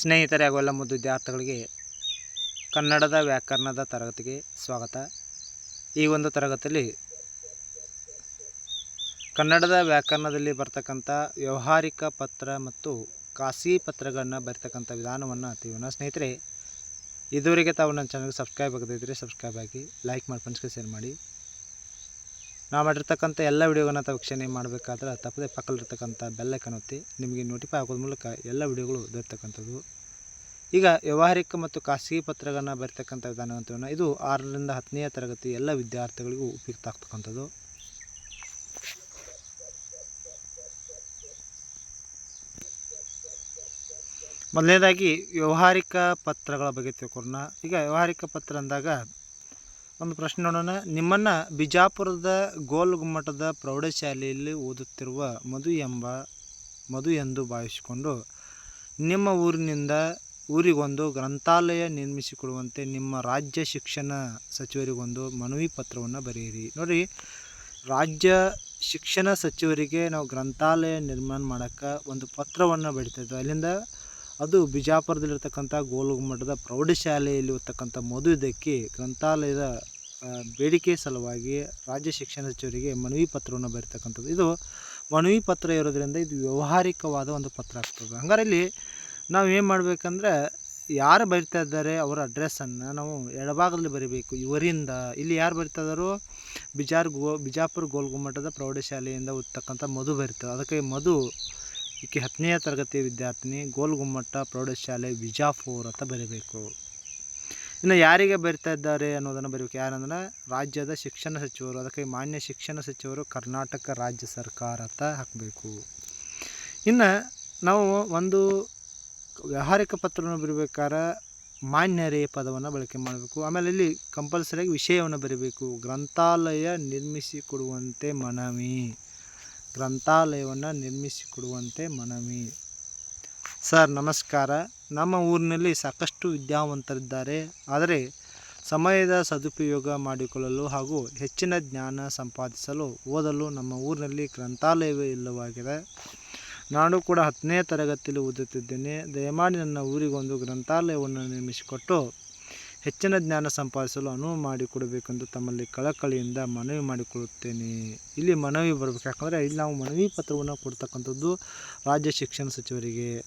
ಸ್ನೇಹಿತರೆ ಹಾಗೂ ಎಲ್ಲ ಮುದ್ದು ವಿದ್ಯಾರ್ಥಿಗಳಿಗೆ. ಕನ್ನಡದ ವ್ಯಾಕರಣದ ತರಗತಿಗೆ ಸ್ವಾಗತ. ಈ ಒಂದು ತರಗತಿಯಲ್ಲಿ ಕನ್ನಡದ ವ್ಯಾಕರಣದಲ್ಲಿ ಬರ್ತಕ್ಕಂಥ ವ್ಯಾವಹಾರಿಕ ಪತ್ರ ಮತ್ತು ಖಾಸಗಿ ಪತ್ರಗಳನ್ನು ಬರೀತಕ್ಕಂಥ ವಿಧಾನವನ್ನು ತಿಳಿಯೋಣ. ಸ್ನೇಹಿತರೆ, ಇದುವರೆಗೆ ತಾವು ನನ್ನ ಚಾನಲ್ಗೆ ಸಬ್ಸ್ಕ್ರೈಬ್ ಆಗದಿದ್ದರೆ ಸಬ್ಸ್ಕ್ರೈಬ್ ಆಗಿ ಲೈಕ್ ಮಾಡಿ ಫ್ರೆಂಡ್ಸ್ಗೆ ಶೇರ್ ಮಾಡಿ. ನಾವು ಮಾಡಿರ್ತಕ್ಕಂಥ ಎಲ್ಲ ವೀಡಿಯೋಗಳನ್ನ ತಾವು ವೀಕ್ಷಣೆ ಮಾಡಬೇಕಾದ್ರೆ ತಪ್ಪದೆ ಪಕ್ಕದಲ್ಲಿರ್ತಕ್ಕಂಥ ಬೆಲ್ಲೈಕನ್ ಒತ್ತಿ ನಿಮಗೆ ನೋಟಿಫೈ ಆಗೋದ್ರ ಮೂಲಕ ಎಲ್ಲ ವಿಡಿಯೋಗಳು ದೊರೆತಕ್ಕಂಥದ್ದು. ಈಗ ವ್ಯವಹಾರಿಕ ಮತ್ತು ಖಾಸಗಿ ಪತ್ರಗಳನ್ನು ಬರೀತಕ್ಕಂಥ ವಿಧಾನ ಅಂತ ಇದು ಆರರಿಂದ ಹತ್ತನೆಯ ತರಗತಿ ಎಲ್ಲ ವಿದ್ಯಾರ್ಥಿಗಳಿಗೂ ಉಪಯುಕ್ತ ಆಗ್ತಕ್ಕಂಥದ್ದು. ಮೊದಲನೇದಾಗಿ ವ್ಯಾವಹಾರಿಕ ಪತ್ರಗಳ ಬಗ್ಗೆ ತಿಳ್ಕೊಳ್ಳೋಣ ಈಗ ವ್ಯಾವಹಾರಿಕ ಪತ್ರ ಅಂದಾಗ ಒಂದು ಪ್ರಶ್ನೆ ನೋಡೋಣ. ನಿಮ್ಮನ್ನು ಬಿಜಾಪುರದ ಗೋಲ್ ಗುಮ್ಮಟದ ಪ್ರೌಢಶಾಲೆಯಲ್ಲಿ ಓದುತ್ತಿರುವ ಮಧು ಎಂಬ, ಮಧು ಎಂದು ಭಾವಿಸಿಕೊಂಡು ನಿಮ್ಮ ಊರಿನಿಂದ ಊರಿಗೊಂದು ಗ್ರಂಥಾಲಯ ನಿರ್ಮಿಸಿಕೊಡುವಂತೆ ನಿಮ್ಮ ರಾಜ್ಯ ಶಿಕ್ಷಣ ಸಚಿವರಿಗೊಂದು ಮನವಿ ಪತ್ರವನ್ನು ಬರೆಯಿರಿ. ನೋಡಿ, ರಾಜ್ಯ ಶಿಕ್ಷಣ ಸಚಿವರಿಗೆ ನಾವು ಗ್ರಂಥಾಲಯ ನಿರ್ಮಾಣ ಮಾಡೋಕ್ಕೆ ಒಂದು ಪತ್ರವನ್ನು ಬಡಿತಾಯಿದ್ವಿ ಅಲ್ಲಿಂದ ಅದು ಬಿಜಾಪುರದಲ್ಲಿರ್ತಕ್ಕಂಥ ಗೋಲಗುಮ್ಮಟದ ಪ್ರೌಢಶಾಲೆಯಲ್ಲಿ ಓದ್ತಕ್ಕಂಥ ಮಧು ಇದಕ್ಕೆ ಗ್ರಂಥಾಲಯದ ಬೇಡಿಕೆ ಸಲುವಾಗಿ ರಾಜ್ಯ ಶಿಕ್ಷಣ ಸಚಿವರಿಗೆ ಮನವಿ ಪತ್ರವನ್ನು ಬರೀತಕ್ಕಂಥದ್ದು ಇದು ಮನವಿ ಪತ್ರ ಇರೋದ್ರಿಂದ ಇದು ವ್ಯಾವಹಾರಿಕವಾದ ಒಂದು ಪತ್ರ ಆಗ್ತದೆ. ಹಂಗಾರೆ ಇಲ್ಲಿ ನಾವು ಏನು ಮಾಡಬೇಕಂದ್ರೆ ಯಾರು ಬರಿತಾ ಇದ್ದಾರೆ ಅವರ ಅಡ್ರೆಸ್ಸನ್ನು ನಾವು ಎಡಭಾಗದಲ್ಲಿ ಬರೀಬೇಕು. ಇವರಿಂದ ಇಲ್ಲಿ ಯಾರು ಬರಿತಾ ಇದ್ದಾರೋ ಬಿಜಾರ್ ಗೋ, ಬಿಜಾಪುರ ಗೋಲ್ಗುಮ್ಮಟದ ಪ್ರೌಢಶಾಲೆಯಿಂದ ಓದ್ತಕ್ಕಂಥ ಮಧು ಬರಿತಾರೆ ಅದಕ್ಕೆ ಮಧು ಈಕೆ ಹತ್ತನೆಯ ತರಗತಿ ವಿದ್ಯಾರ್ಥಿನಿ, ಗೋಲ್ಗುಮ್ಮಟ್ಟ ಪ್ರೌಢಶಾಲೆ ಬಿಜಾಪುರ್ ಅಂತ ಬರೀಬೇಕು. ಇನ್ನು ಯಾರಿಗೆ ಬರಿತಾ ಇದ್ದಾರೆ ಅನ್ನೋದನ್ನು ಬರೀಬೇಕು. ಯಾರಂದ್ರೆ ರಾಜ್ಯದ ಶಿಕ್ಷಣ ಸಚಿವರು, ಅದಕ್ಕೆ ಮಾನ್ಯ ಶಿಕ್ಷಣ ಸಚಿವರು ಕರ್ನಾಟಕ ರಾಜ್ಯ ಸರ್ಕಾರ ಅಂತ ಹಾಕಬೇಕು. ಇನ್ನು ನಾವು ಒಂದು ವ್ಯವಹಾರಿಕ ಪತ್ರವನ್ನು ಬರೀಬೇಕಾದ್ರೆ ಮಾನ್ಯರೇ ಪದವನ್ನು ಬಳಕೆ ಮಾಡಬೇಕು. ಆಮೇಲೆ ಇಲ್ಲಿ ಕಂಪಲ್ಸರಿಯಾಗಿ ವಿಷಯವನ್ನು ಬರೀಬೇಕು. ಗ್ರಂಥಾಲಯ ನಿರ್ಮಿಸಿಕೊಡುವಂತೆ ಮನವಿ. ಗ್ರಂಥಾಲಯವನ್ನು ನಿರ್ಮಿಸಿಕೊಡುವಂತೆ ಮನವಿ. ಸರ್, ನಮಸ್ಕಾರ. ನಮ್ಮ ಊರಿನಲ್ಲಿ ಸಾಕಷ್ಟು ವಿದ್ಯಾವಂತರಿದ್ದಾರೆ. ಆದರೆ ಸಮಯದ ಸದುಪಯೋಗ ಮಾಡಿಕೊಳ್ಳಲು ಹಾಗೂ ಹೆಚ್ಚಿನ ಜ್ಞಾನ ಸಂಪಾದಿಸಲು ಓದಲು ನಮ್ಮ ಊರಿನಲ್ಲಿ ಗ್ರಂಥಾಲಯವೇ ಇಲ್ಲವಾಗಿದೆ. ನಾನು ಕೂಡ ಹತ್ತನೇ ತರಗತಿಯಲ್ಲಿ ಓದುತ್ತಿದ್ದೇನೆ. ದಯಮಾಡಿ ನನ್ನ ಊರಿಗೊಂದು ಗ್ರಂಥಾಲಯವನ್ನು ನಿರ್ಮಿಸಿಕೊಟ್ಟು ಹೆಚ್ಚಿನ ಜ್ಞಾನ ಸಂಪಾದಿಸಲು ಅನುವು ಮಾಡಿಕೊಡಬೇಕೆಂದು ತಮ್ಮಲ್ಲಿ ಕಳಕಳಿಯಿಂದ ಮನವಿ ಮಾಡಿಕೊಳ್ಳುತ್ತೇನೆ. ಇಲ್ಲಿ ಮನವಿ ಬರಬೇಕು. ಯಾಕಂದರೆ ಇಲ್ಲಿ ನಾವು ಮನವಿ ಪತ್ರವನ್ನು ಕೊಡ್ತಕ್ಕಂಥದ್ದು ರಾಜ್ಯ ಶಿಕ್ಷಣ ಸಚಿವರಿಗೆ.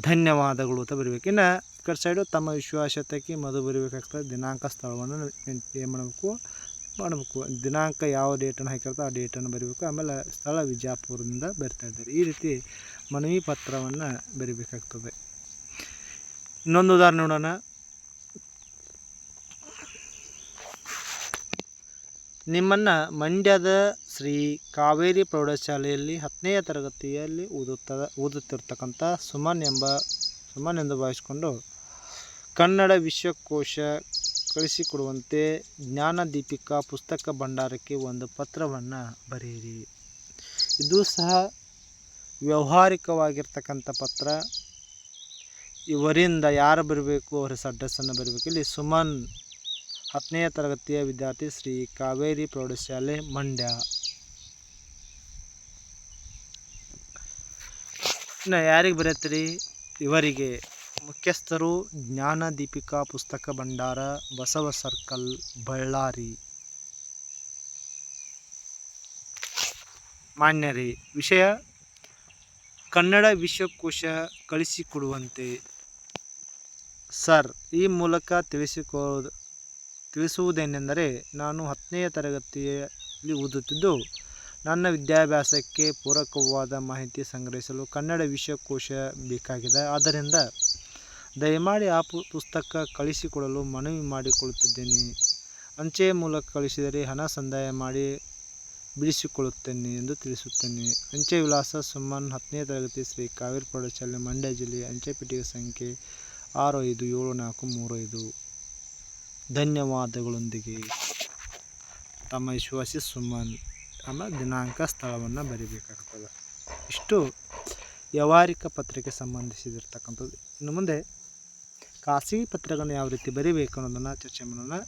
ಧನ್ಯವಾದಗಳು ಅಂತ ಬರೀಬೇಕು. ಇನ್ನು ಕಡೆ ಸೈಡು ತಮ್ಮ ವಿಶ್ವಾಸತೆಗೆ ಮದು ಬರಿಬೇಕಾಗ್ತದೆ. ದಿನಾಂಕ ಸ್ಥಳವನ್ನು ಏನು ಮಾಡಬೇಕು ಮಾಡಬೇಕು. ದಿನಾಂಕ ಯಾವ ಡೇಟನ್ನು ಹಾಕಿರ್ತೋ ಆ ಡೇಟನ್ನು ಬರೀಬೇಕು. ಆಮೇಲೆ ಸ್ಥಳ ವಿಜಯಪುರದಿಂದ ಬರ್ತಾ ಇದ್ದಾರೆ. ಈ ರೀತಿ ಮನವಿ ಪತ್ರವನ್ನು ಬರೀಬೇಕಾಗ್ತದೆ. ಇನ್ನೊಂದು ಉದಾಹರಣೆ ನೋಡೋಣ. ನಿಮ್ಮನ್ನು ಮಂಡ್ಯದ ಶ್ರೀ ಕಾವೇರಿ ಪ್ರೌಢಶಾಲೆಯಲ್ಲಿ ಹತ್ತನೆಯ ತರಗತಿಯಲ್ಲಿ ಓದುತ್ತ, ಓದುತ್ತಿರ್ತಕ್ಕಂಥ ಸುಮನ್ ಎಂಬ, ಸುಮನ್ ಎಂದು ಭಾವಿಸಿಕೊಂಡು ಕನ್ನಡ ವಿಶ್ವಕೋಶ ಕಳಿಸಿಕೊಡುವಂತೆ ಜ್ಞಾನದೀಪಿಕಾ ಪುಸ್ತಕ ಭಂಡಾರಕ್ಕೆ ಒಂದು ಪತ್ರವನ್ನು ಬರೆಯಿರಿ. ಇದು ಸಹ ವ್ಯಾವಹಾರಿಕವಾಗಿರ್ತಕ್ಕಂಥ ಪತ್ರ. ಇವರಿಂದ ಯಾರು ಬರಬೇಕು? ಅವರ ಅಡ್ರೆಸ್ ಅಡ್ರೆಸ್ಸನ್ನು ಬರಬೇಕು. ಇಲ್ಲಿ ಸುಮನ್ ಹತ್ತನೆಯ ತರಗತಿಯ ವಿದ್ಯಾರ್ಥಿ ಶ್ರೀ ಕಾವೇರಿ ಪ್ರೌಢಶಾಲೆ, ಮಂಡ್ಯ. ಇನ್ನು ಯಾರಿಗೆ ಬರೀತೀರಿ ಇವರಿಗೆ. ಮುಖ್ಯಸ್ಥರು ಜ್ಞಾನ ದೀಪಿಕಾ ಪುಸ್ತಕ ಭಂಡಾರ, ಬಸವ ಸರ್ಕಲ್, ಬಳ್ಳಾರಿ. ಮಾನ್ಯರೇ, ವಿಷಯ ಕನ್ನಡ ವಿಶ್ವಕೋಶ ಕಳಿಸಿಕೊಡುವಂತೆ. ಸರ್, ಈ ಮೂಲಕ ತಿಳಿಸಿಕೋ, ತಿಳಿಸುವುದೇನೆಂದರೆ ನಾನು ಹತ್ತನೆಯ ತರಗತಿಯಲ್ಲಿ ಓದುತ್ತಿದ್ದು, ನನ್ನ ವಿದ್ಯಾಭ್ಯಾಸಕ್ಕೆ ಪೂರಕವಾದ ಮಾಹಿತಿ ಸಂಗ್ರಹಿಸಲು ಕನ್ನಡ ವಿಶ್ವಕೋಶ ಬೇಕಾಗಿದೆ. ಆದ್ದರಿಂದ ದಯಮಾಡಿ ಆ ಪುಸ್ತಕ ಕಳಿಸಿಕೊಡಲು ಮನವಿ ಮಾಡಿಕೊಳ್ಳುತ್ತಿದ್ದೇನೆ. ಅಂಚೆಯ ಮೂಲಕ ಕಳಿಸಿದರೆ ಹಣ ಸಂದಾಯ ಮಾಡಿ ಬಿಡಿಸಿಕೊಳ್ಳುತ್ತೇನೆ ಎಂದು ತಿಳಿಸುತ್ತೇನೆ. ಅಂಚೆ ವಿಳಾಸ ಸುಮ್ಮನ್ ಹತ್ತನೇ ತರಗತಿ ಶ್ರೀ ಕಾವೇರಿ ಪ್ರೌಢಶಾಲೆ, ಮಂಡ್ಯ ಜಿಲ್ಲೆ ಅಂಚೆ ಪೆಟ್ಟಿಗೆ ಸಂಖ್ಯೆ ಆರು ಐದು ಏಳು ನಾಲ್ಕು ಮೂರು ಐದು. ಧನ್ಯವಾದಗಳೊಂದಿಗೆ ತಮ್ಮ ವಿಶ್ವಾಸಿ ಸುಮನ್ ಆಮೇಲೆ ದಿನಾಂಕ ಸ್ಥಳವನ್ನು ಬರೀಬೇಕಾಗ್ತದೆ. ಇಷ್ಟು ವ್ಯವಹಾರಿಕ ಪತ್ರಕ್ಕೆ ಸಂಬಂಧಿಸಿದಿರ್ತಕ್ಕಂಥದ್ದು. ಇನ್ನು ಮುಂದೆ ಖಾಸಗಿ ಪತ್ರಗಳನ್ನು ಯಾವ ರೀತಿ ಬರೀಬೇಕು ಅನ್ನೋದನ್ನು ಚರ್ಚೆ ಮಾಡೋಣ.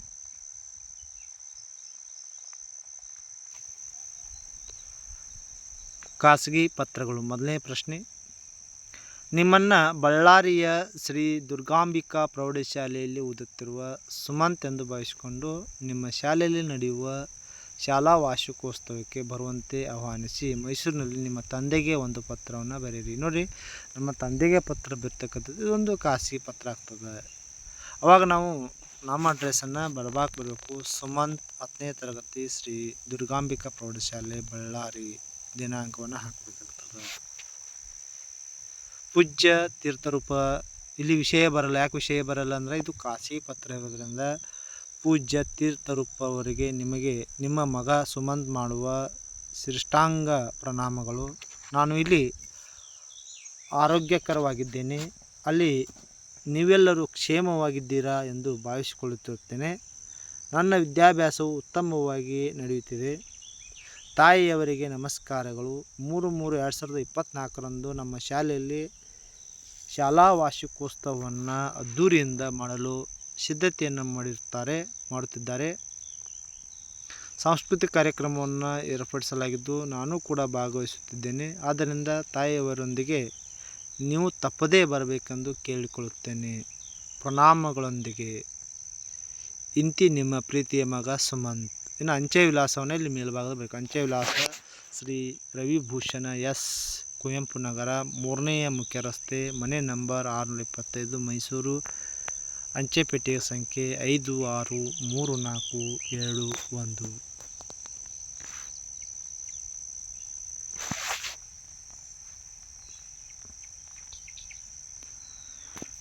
ಖಾಸಗಿ ಪತ್ರಗಳು ಮೊದಲನೇ ಪ್ರಶ್ನೆ. ನಿಮ್ಮನ್ನು ಬಳ್ಳಾರಿಯ ಶ್ರೀ ದುರ್ಗಾಂಬಿಕಾ ಪ್ರೌಢಶಾಲೆಯಲ್ಲಿ ಓದುತ್ತಿರುವ ಸುಮಂತ್ ಎಂದು ಭಾವಿಸಿಕೊಂಡು ನಿಮ್ಮ ಶಾಲೆಯಲ್ಲಿ ನಡೆಯುವ ಶಾಲಾ ವಾರ್ಷಿಕೋತ್ಸವಕ್ಕೆ ಬರುವಂತೆ ಆಹ್ವಾನಿಸಿ ಮೈಸೂರಿನಲ್ಲಿ ನಿಮ್ಮ ತಂದೆಗೆ ಒಂದು ಪತ್ರವನ್ನು ಬರೆಯಿರಿ. ನೋಡಿ, ನಮ್ಮ ತಂದೆಗೆ ಪತ್ರ ಬರ್ತಕ್ಕಂಥದ್ದು ಇದೊಂದು ಖಾಸಗಿ ಪತ್ರ ಆಗ್ತದೆ. ಅವಾಗ ನಾವು ನಮ್ಮ ಅಡ್ರೆಸ್ಸನ್ನು ಬರ್ಬಾಕ್ ಬರಬೇಕು. ಸುಮಂತ್ ಹತ್ತನೇ ತರಗತಿ ಶ್ರೀ ದುರ್ಗಾಂಬಿಕಾ ಪ್ರೌಢಶಾಲೆ, ಬಳ್ಳಾರಿ ದಿನಾಂಕವನ್ನು ಹಾಕಬೇಕಾಗ್ತದೆ. ಪೂಜ್ಯ ತೀರ್ಥರೂಪ. ಇಲ್ಲಿ ವಿಷಯ ಬರಲ್ಲ. ಯಾಕೆ ವಿಷಯ ಬರಲ್ಲ ಅಂದರೆ ಇದು ಖಾಸಗಿ ಪತ್ರ ಇರೋದ್ರಿಂದ ಪೂಜ್ಯ ತೀರ್ಥರೂಪವರಿಗೆ ನಿಮಗೆ, ನಿಮ್ಮ ಮಗ ಸುಮಂತ್ ಮಾಡುವ ಶ್ರೇಷ್ಠಾಂಗ ಪ್ರಣಾಮಗಳು. ನಾನು ಇಲ್ಲಿ ಆರೋಗ್ಯಕರವಾಗಿದ್ದೇನೆ. ಅಲ್ಲಿ ನೀವೆಲ್ಲರೂ ಕ್ಷೇಮವಾಗಿದ್ದೀರಾ ಎಂದು ಭಾವಿಸಿಕೊಳ್ಳುತ್ತಿರುತ್ತೇನೆ. ನನ್ನ ವಿದ್ಯಾಭ್ಯಾಸವು ಉತ್ತಮವಾಗಿ ನಡೆಯುತ್ತಿದೆ. ತಾಯಿಯವರಿಗೆ ನಮಸ್ಕಾರಗಳು. ಮೂರು ಮೂರು ಎರಡು ಸಾವಿರದ ಇಪ್ಪತ್ತ್ನಾಲ್ಕರಂದು ನಮ್ಮ ಶಾಲೆಯಲ್ಲಿ ಶಾಲಾ ವಾರ್ಷಿಕೋತ್ಸವವನ್ನು ಅದ್ದೂರಿಯಿಂದ ಮಾಡಲು ಸಿದ್ಧತೆಯನ್ನು ಮಾಡಿರುತ್ತಾರೆ ಮಾಡುತ್ತಿದ್ದಾರೆ. ಸಾಂಸ್ಕೃತಿಕ ಕಾರ್ಯಕ್ರಮವನ್ನು ಏರ್ಪಡಿಸಲಾಗಿದ್ದು ನಾನು ಕೂಡ ಭಾಗವಹಿಸುತ್ತಿದ್ದೇನೆ. ಆದ್ದರಿಂದ ತಾಯಿಯವರೊಂದಿಗೆ ನೀವು ತಪ್ಪದೇ ಬರಬೇಕೆಂದು ಕೇಳಿಕೊಳ್ಳುತ್ತೇನೆ. ಪ್ರಣಾಮಗಳೊಂದಿಗೆ. ಇಂತಿ ನಿಮ್ಮ ಪ್ರೀತಿಯ ಮಗ ಸುಮಂತ್. ಇನ್ನು ಅಂಚೆ ವಿಳಾಸವನ್ನು ಇಲ್ಲಿ ಮೇಲ್ಭಾಗದ ಬೇಕು. ಅಂಚೆ ವಿಳಾಸ ಶ್ರೀ ರವಿಭೂಷಣ ಎಸ್. ಕುವೆಂಪು ನಗರ, ಮೂರನೆಯ ಮುಖ್ಯ ರಸ್ತೆ, ಮನೆ ನಂಬರ್ ಆರುನೂರ ಇಪ್ಪತ್ತೈದು ಮೈಸೂರು. ಅಂಚೆ ಪೆಟ್ಟಿಗೆ ಸಂಖ್ಯೆ ಐದು, ಆರು, ಮೂರು, ನಾಲ್ಕು ಏಳು ಒಂದು.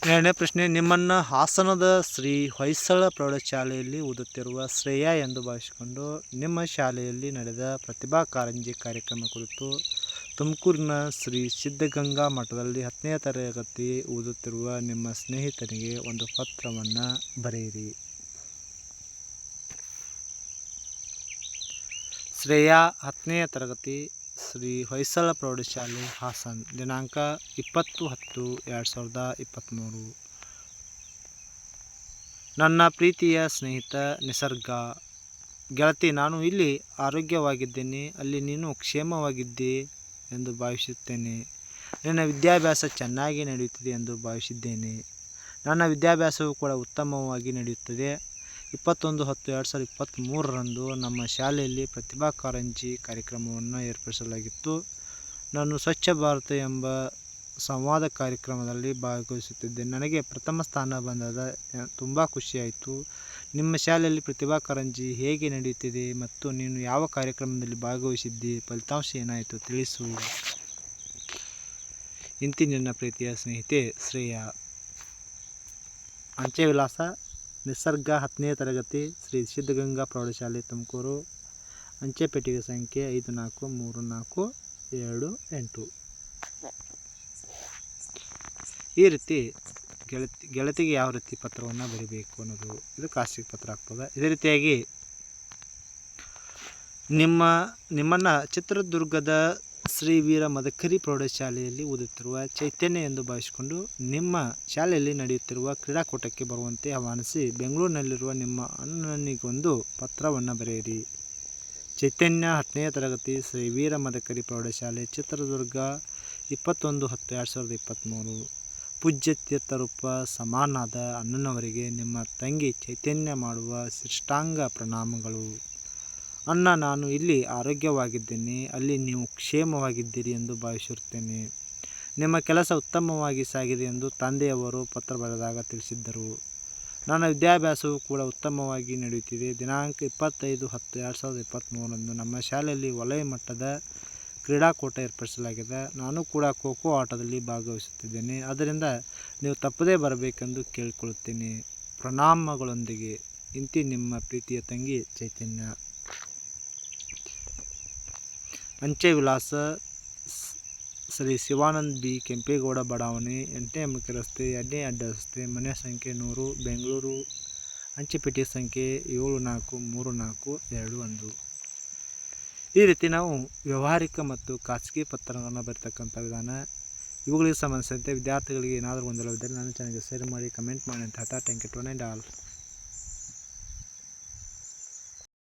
ಎರಡನೇ ಪ್ರಶ್ನೆ, ನಿಮ್ಮನ್ನು ಹಾಸನದ ಶ್ರೀ ಹೊಯ್ಸಳ ಪ್ರೌಢಶಾಲೆಯಲ್ಲಿ ಓದುತ್ತಿರುವ ಶ್ರೇಯಾ ಎಂದು ಭಾವಿಸಿಕೊಂಡು ನಿಮ್ಮ ಶಾಲೆಯಲ್ಲಿ ನಡೆದ ಪ್ರತಿಭಾ ಕಾರಂಜಿ ಕಾರ್ಯಕ್ರಮ ಕುರಿತು ತುಮಕೂರಿನ ಶ್ರೀ ಸಿದ್ಧಗಂಗಾ ಮಠದಲ್ಲಿ ಹತ್ತನೇ ತರಗತಿ ಓದುತ್ತಿರುವ ನಿಮ್ಮ ಸ್ನೇಹಿತನಿಗೆ ಒಂದು ಪತ್ರವನ್ನು ಬರೆಯಿರಿ. ಶ್ರೇಯಾ ಹತ್ತನೆಯ ತರಗತಿ ಶ್ರೀ ಹೊಯ್ಸಳ ಪ್ರೌಢಶಾಲೆ ಹಾಸನ್, ದಿನಾಂಕ ಇಪ್ಪತ್ತು ಹತ್ತು ಎರಡು ಸಾವಿರದ ಇಪ್ಪತ್ತ್ಮೂರು ನನ್ನ ಪ್ರೀತಿಯ ಸ್ನೇಹಿತ ನಿಸರ್ಗ, ಗೆಳತಿ, ನಾನು ಇಲ್ಲಿ ಆರೋಗ್ಯವಾಗಿದ್ದೇನೆ, ಅಲ್ಲಿ ನೀನು ಕ್ಷೇಮವಾಗಿದ್ದೆ ಎಂದು ಭಾವಿಸುತ್ತೇನೆ. ನನ್ನ ವಿದ್ಯಾಭ್ಯಾಸ ಚೆನ್ನಾಗಿ ನಡೆಯುತ್ತಿದೆ ಎಂದು ಭಾವಿಸಿದ್ದೇನೆ. ನನ್ನ ವಿದ್ಯಾಭ್ಯಾಸವು ಕೂಡ ಉತ್ತಮವಾಗಿ ನಡೆಯುತ್ತದೆ. ಇಪ್ಪತ್ತೊಂದು ಹತ್ತು ಎರಡು ಸಾವಿರದ ಇಪ್ಪತ್ತ್ಮೂರರಂದು ನಮ್ಮ ಶಾಲೆಯಲ್ಲಿ ಪ್ರತಿಭಾ ಕಾರಂಜಿ ಕಾರ್ಯಕ್ರಮವನ್ನು ಏರ್ಪಡಿಸಲಾಗಿತ್ತು. ನಾನು ಸ್ವಚ್ಛ ಭಾರತ ಎಂಬ ಸಂವಾದ ಕಾರ್ಯಕ್ರಮದಲ್ಲಿ ಭಾಗವಹಿಸುತ್ತಿದ್ದೆ. ನನಗೆ ಪ್ರಥಮ ಸ್ಥಾನ ಬಂದದ ತುಂಬ ಖುಷಿಯಾಯಿತು. ನಿಮ್ಮ ಶಾಲೆಯಲ್ಲಿ ಪ್ರತಿಭಾ ಕಾರಂಜಿ ಹೇಗೆ ನಡೆಯುತ್ತಿದೆ ಮತ್ತು ನೀನು ಯಾವ ಕಾರ್ಯಕ್ರಮದಲ್ಲಿ ಭಾಗವಹಿಸಿದ್ದಿ? ಫಲಿತಾಂಶ ಏನಾಯಿತು? ತಿಳಿಸು. ಇಂತಿ ನನ್ನ ಪ್ರೀತಿಯ ಸ್ನೇಹಿತೆ ಶ್ರೇಯ. ಅಂಚೆ ವಿಳಾಸ ನಿಸರ್ಗ ಹತ್ತನೇ ತರಗತಿ, ಶ್ರೀ ಸಿದ್ಧಗಂಗಾ ಪ್ರೌಢಶಾಲೆ, ತುಮಕೂರು. ಅಂಚೆ ಪೆಟ್ಟಿಗೆ ಸಂಖ್ಯೆ ಐದು, ನಾಲ್ಕು, ಮೂರು, ನಾಲ್ಕು ಎರಡು ಎಂಟು. ಈ ರೀತಿ ಗೆಳತಿ, ಗೆಳತಿಗೆ ಯಾವ ರೀತಿ ಪತ್ರವನ್ನು ಬರೀಬೇಕು ಅನ್ನೋದು ಇದು ಖಾಸಗಿ ಪತ್ರ ಆಗ್ತದೆ. ಇದೇ ರೀತಿಯಾಗಿ ನಿಮ್ಮ, ನಿಮ್ಮನ್ನು ಚಿತ್ರದುರ್ಗದ ಶ್ರೀ ವೀರ ಮದಕರಿ ಪ್ರೌಢಶಾಲೆಯಲ್ಲಿ ಓದುತ್ತಿರುವ ಚೈತನ್ಯ ಎಂದು ಭಾವಿಸಿಕೊಂಡು ನಿಮ್ಮ ಶಾಲೆಯಲ್ಲಿ ನಡೆಯುತ್ತಿರುವ ಕ್ರೀಡಾಕೂಟಕ್ಕೆ ಬರುವಂತೆ ಆಹ್ವಾನಿಸಿ ಬೆಂಗಳೂರಿನಲ್ಲಿರುವ ನಿಮ್ಮ ಅಣ್ಣನಿಗೊಂದು ಪತ್ರವನ್ನು ಬರೆಯಿರಿ. ಚೈತನ್ಯ ಹತ್ತನೆಯ ತರಗತಿ ಶ್ರೀ ವೀರ ಮದಕರಿ ಪ್ರೌಢಶಾಲೆ ಚಿತ್ರದುರ್ಗ, ಇಪ್ಪತ್ತೊಂದು ಹತ್ತು, ಎರಡು ಸಾವಿರದ ಇಪ್ಪತ್ತ್ಮೂರು ಪೂಜ್ಯ ತೀರ್ಥರೂಪ ಸಮಾನಾದ ಅಣ್ಣನವರಿಗೆ ನಿಮ್ಮ ತಂಗಿ ಚೈತನ್ಯ ಮಾಡುವ ಶಿಷ್ಟಾಂಗ ಪ್ರಣಾಮಗಳು. ಅಣ್ಣ, ನಾನು ಇಲ್ಲಿ ಆರೋಗ್ಯವಾಗಿದ್ದೇನೆ. ಅಲ್ಲಿ ನೀವು ಕ್ಷೇಮವಾಗಿದ್ದೀರಿ ಎಂದು ಭಾವಿಸಿರುತ್ತೇನೆ. ನಿಮ್ಮ ಕೆಲಸ ಉತ್ತಮವಾಗಿ ಸಾಗಿದೆ ಎಂದು ತಂದೆಯವರು ಪತ್ರ ಬರೆದಾಗ ತಿಳಿಸಿದ್ದರು. ನನ್ನ ವಿದ್ಯಾಭ್ಯಾಸವು ಕೂಡ ಉತ್ತಮವಾಗಿ ನಡೆಯುತ್ತಿದೆ. ದಿನಾಂಕ ಇಪ್ಪತ್ತೈದು ಹತ್ತು ಎರಡು ಸಾವಿರದ ಇಪ್ಪತ್ತ್ಮೂರರಂದು ನಮ್ಮ ಶಾಲೆಯಲ್ಲಿ ವಲಯ ಮಟ್ಟದ ಕ್ರೀಡಾಕೂಟ ಏರ್ಪಡಿಸಲಾಗಿದೆ. ನಾನು ಕೂಡ ಖೋ ಖೋ ಆಟದಲ್ಲಿ ಭಾಗವಹಿಸುತ್ತಿದ್ದೇನೆ. ಅದರಿಂದ ನೀವು ತಪ್ಪದೇ ಬರಬೇಕೆಂದು ಕೇಳಿಕೊಳ್ಳುತ್ತೇನೆ. ಪ್ರಣಾಮಗಳೊಂದಿಗೆ ಇಂತಿ ನಿಮ್ಮ ಪ್ರೀತಿಯ ತಂಗಿ ಚೈತನ್ಯ. ಅಂಚೆ ವಿಳಾಸ ಶ್ರೀ ಶಿವಾನಂದ್ ಬಿ. ಕೆಂಪೇಗೌಡ ಬಡಾವಣೆ, ಎಂಟನೇ ಮುಖ್ಯ ರಸ್ತೆ, ಎರಡನೇ ಅಡ್ಡ ರಸ್ತೆ, ಮನೆ ಸಂಖ್ಯೆ ನೂರು, ಬೆಂಗಳೂರು, ಅಂಚೆಪೇಟೆ ಸಂಖ್ಯೆ ಏಳು ನಾಲ್ಕು, ಮೂರು ನಾಲ್ಕು, ಎರಡು ಒಂದು. ಈ ರೀತಿ ನಾವು ವ್ಯವಹಾರಿಕ ಮತ್ತು ಖಾಸಗಿ ಪತ್ರಗಳನ್ನು ಬರೀತಕ್ಕಂಥ ವಿಧಾನ, ಇವುಗಳಿಗೆ ಸಂಬಂಧಿಸಿದಂತೆ ವಿದ್ಯಾರ್ಥಿಗಳಿಗೆ ಏನಾದರೂ ಗೊಂದಲವಿದ್ದರೆ ನನ್ನ ಚಾನಲ್ಗೆ ಶೇರ್ ಮಾಡಿ ಕಮೆಂಟ್ ಮಾಡಿ ಅಂತ ಹೇಳ್ತಾ ಟ್ಯಾಂಕ್ ಯು ಟು ಆಲ್